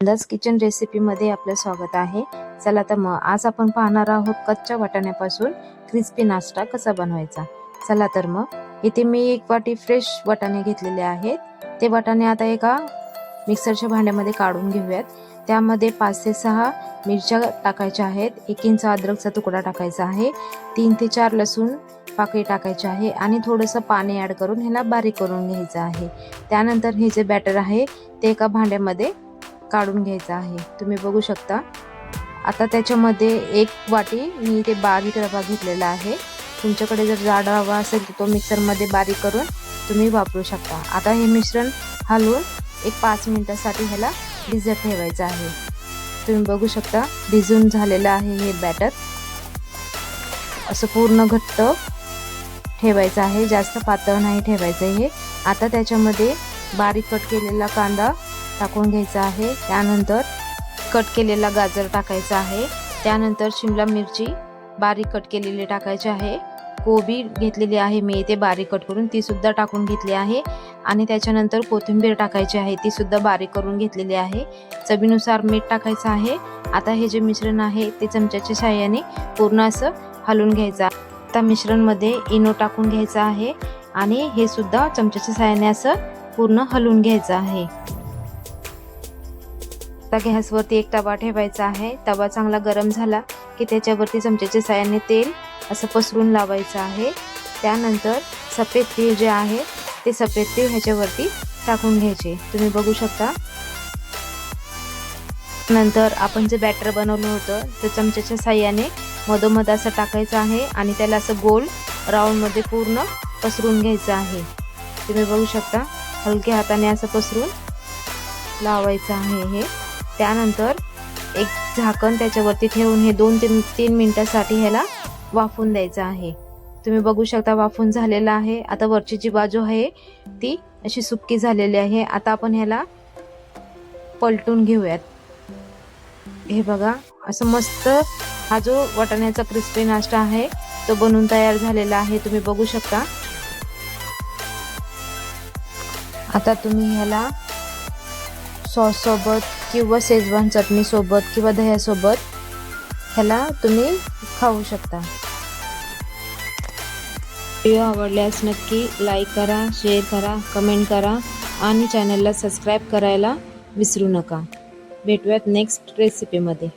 अंदाज किचन रेसिपीमध्ये आपलं स्वागत आहे. चला तर मग आज आपण पाहणार आहोत कच्च्या वाटाण्यापासून क्रिस्पी नाश्ता कसा बनवायचा. चला तर मग इथे मी एक वाटी फ्रेश वाटाणे घेतलेले आहेत. ते वाटाणे आता एका मिक्सरच्या भांड्यामध्ये काढून घेऊयात. त्यामध्ये पाच ते सहा मिरच्या टाकायच्या आहेत. एक इंच अद्रकचा तुकडा टाकायचा आहे. तीन ते चार लसूण पाकळी टाकायची आहे आणि थोडंसं पाणी ॲड करून ह्याला बारीक करून घ्यायचं आहे. त्यानंतर हे जे बॅटर आहे ते एका भांड्यामध्ये काढून घ्यायचं आहे. तुम्ही बघू शकता. आता त्याच्यामध्ये एक वाटी मी ते बारीक रवा घेतलेला आहे. तुमच्याकडे जर जाड रवा असेल तर तो मिक्सरमध्ये बारीक करून तुम्ही वापरू शकता. आता हे मिश्रण हलवून एक पाच मिनिटासाठी ह्याला भिजत ठेवायचं आहे. तुम्ही बघू शकता भिजून झालेलं आहे हे बॅटर. असं पूर्ण घट्ट ठेवायचं आहे. जास्त पातळ नाही ठेवायचं हे. आता त्याच्यामध्ये बारीक कट केलेला कांदा टाकून घ्यायचा आहे. त्यानंतर कट केलेला गाजर टाकायचा आहे. त्यानंतर शिमला मिरची बारीक कट केलेली टाकायची आहे. कोबी घेतलेली आहे मी इथे बारीक कट करून ती सुद्धा टाकून घेतली आहे. आणि त्याच्यानंतर कोथिंबीर टाकायची आहे ती सुद्धा बारीक करून घेतलेली आहे. चवीनुसार मीठ टाकायचं आहे. आता हे जे मिश्रण आहे ते चमच्याच्या साह्याने पूर्ण असं हलवून घ्यायचं आता मिश्रणमध्ये इनो टाकून घ्यायचं आहे. आणि हे सुद्धा चमच्याच्या साह्याने असं पूर्ण हलवून घ्यायचं आहे. आता गॅसवरती एक तवा ठेवायचा आहे. तवा चांगला गरम झाला की त्याच्यावरती चमच्याच्या साह्याने तेल असं पसरून लावायचं आहे. त्यानंतर सफेद तीळ जे आहे ते सफेद तीळ ह्याच्यावरती टाकून घ्यायचे. तुम्ही बघू शकता. नंतर आपण जे बॅटर बनवलं होतं ते चमच्याच्या साह्याने मधोमध असं टाकायचं आहे आणि त्याला असं गोल राऊंडमध्ये पूर्ण पसरून घ्यायचं आहे. तुम्ही बघू शकता हलक्या हाताने असं पसरून लावायचं आहे हे. त्यानंतर एक झाकण त्याच्यावरती ठेवून हे दोन तीन तीन मिनिटासाठी ह्याला वाफून द्यायचं आहे. तुम्ही बघू शकता वाफून झालेलं आहे. आता वरची जी बाजू आहे ती अशी सुक्की झालेली आहे. आता आपण ह्याला पलटून घेऊयात. हे बघा असं मस्त हा जो वाटाण्याचा क्रिस्पी नाश्ता आहे तो बनून तयार झालेला आहे. तुम्ही बघू शकता. आता तुम्ही ह्याला सॉससोबत किंवा शेजवान चटणीसोबत किंवा दह्यासोबत ह्याला तुम्ही खाऊ शकता. व्हिडिओ आवडल्यास नक्की लाईक करा शेअर करा कमेंट करा आणि चॅनलला सबस्क्राईब करायला विसरू नका. भेटूयात नेक्स्ट रेसिपीमध्ये